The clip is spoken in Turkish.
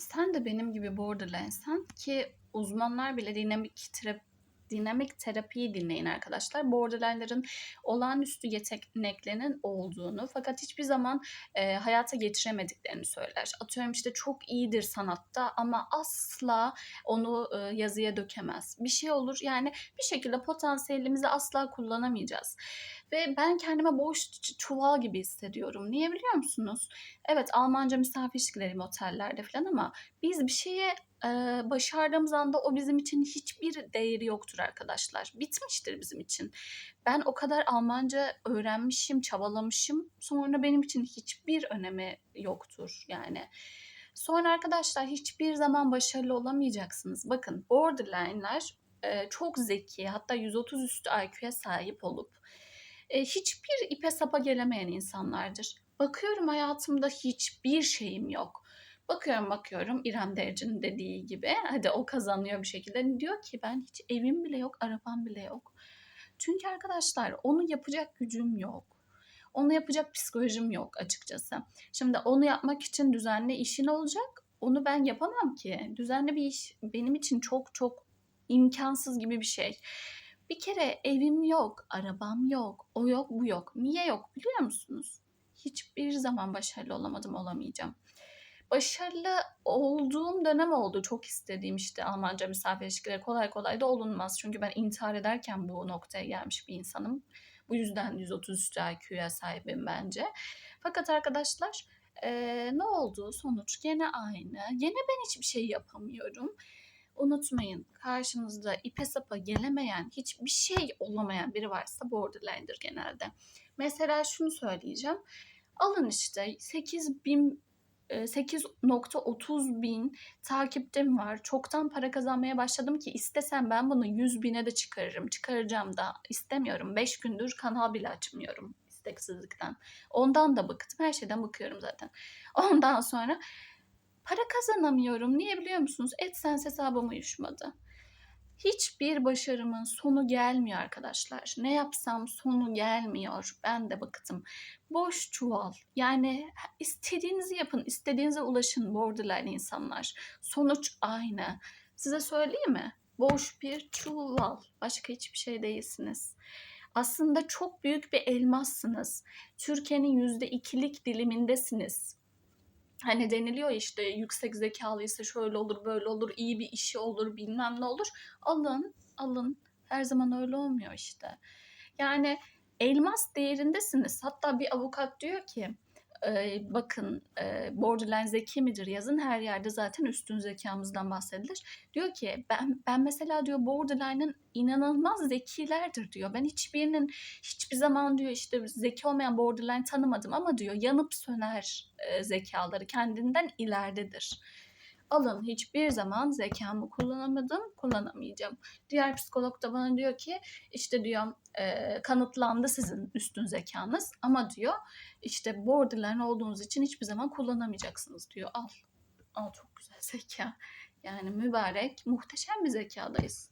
sen de benim gibi borderline'sen ki uzmanlar bile dinamik terapi dinamik terapiyi dinleyin arkadaşlar. Borderline'ların olağanüstü yeteneklerinin olduğunu fakat hiçbir zaman e, hayata geçiremediklerini söyler. Atıyorum işte çok iyidir sanatta ama asla onu e, yazıya dökemez. Bir şey olur yani bir şekilde potansiyelimizi asla kullanamayacağız. Ve ben kendime boş çuval gibi hissediyorum. Niye biliyor musunuz? Evet Almanca misafir ilişkilerim otellerde falan ama biz bir şeye e, başardığımız anda o bizim için hiçbir değeri yoktur arkadaşlar. Bitmiştir bizim için. Ben o kadar Almanca öğrenmişim, çabalamışım. Sonra benim için hiçbir önemi yoktur yani. Sonra arkadaşlar hiçbir zaman başarılı olamayacaksınız. Bakın borderline'ler e, çok zeki hatta 130 üstü IQ'ya sahip olup e, hiçbir ipe sapa gelemeyen insanlardır. Bakıyorum hayatımda hiçbir şeyim yok. Bakıyorum bakıyorum İrem Derici'nin dediği gibi hadi o kazanıyor bir şekilde. Diyor ki ben hiç evim bile yok, arabam bile yok. Çünkü arkadaşlar onu yapacak gücüm yok. Onu yapacak psikolojim yok açıkçası. Şimdi onu yapmak için düzenli işin olacak. Onu ben yapamam ki. Düzenli bir iş benim için çok çok imkansız gibi bir şey. Bir kere evim yok, arabam yok, o yok, bu yok. Niye yok biliyor musunuz? Hiçbir zaman başarılı olamadım, olamayacağım. Başarılı olduğum dönem oldu. Çok istediğim işte Almanca misafir ilişkileri kolay kolay da olunmaz. Çünkü ben intihar ederken bu noktaya gelmiş bir insanım. Bu yüzden 130 üstü IQ'ya sahibim bence. Fakat arkadaşlar eee, ne oldu? Sonuç gene aynı. Gene ben hiçbir şey yapamıyorum. Unutmayın karşınızda ipe sapa gelemeyen, hiçbir şey olamayan biri varsa borderline'dir genelde. Mesela şunu söyleyeceğim. Alın işte 8 bin 8.30 bin takipçim var. Çoktan para kazanmaya başladım ki istesem ben bunu 100 bine de çıkarırım. Çıkaracağım da istemiyorum. 5 gündür kanal bile açmıyorum isteksizlikten. Ondan da bıktım. Her şeyden bıkıyorum zaten. Ondan sonra para kazanamıyorum. Niye biliyor musunuz? AdSense hesabım uyuşmadı. Hiçbir başarımın sonu gelmiyor arkadaşlar. Ne yapsam sonu gelmiyor. Ben de bıktım. Boş çuval. Yani istediğinizi yapın, istediğinize ulaşın borderline insanlar. Sonuç aynı. Size söyleyeyim mi? Boş bir çuval. Başka hiçbir şey değilsiniz. Aslında çok büyük bir elmassınız. Türkiye'nin yüzde ikilik dilimindesiniz hani deniliyor işte yüksek zekalıysa şöyle olur böyle olur iyi bir işi olur bilmem ne olur. Alın alın. Her zaman öyle olmuyor işte. Yani elmas değerindesiniz. Hatta bir avukat diyor ki e, bakın e, borderline zeki midir yazın her yerde zaten üstün zekamızdan bahsedilir. Diyor ki ben ben mesela diyor borderline'ın inanılmaz zekilerdir diyor. Ben hiçbirinin hiçbir zaman diyor işte zeki olmayan borderline tanımadım ama diyor yanıp söner e, zekaları kendinden ileridedir. Alın hiçbir zaman zekamı kullanamadım, kullanamayacağım. Diğer psikolog da bana diyor ki işte diyor e, kanıtlandı sizin üstün zekanız ama diyor işte borderline olduğunuz için hiçbir zaman kullanamayacaksınız diyor. Al. Al çok güzel zeka. Yani mübarek, muhteşem bir zekadayız.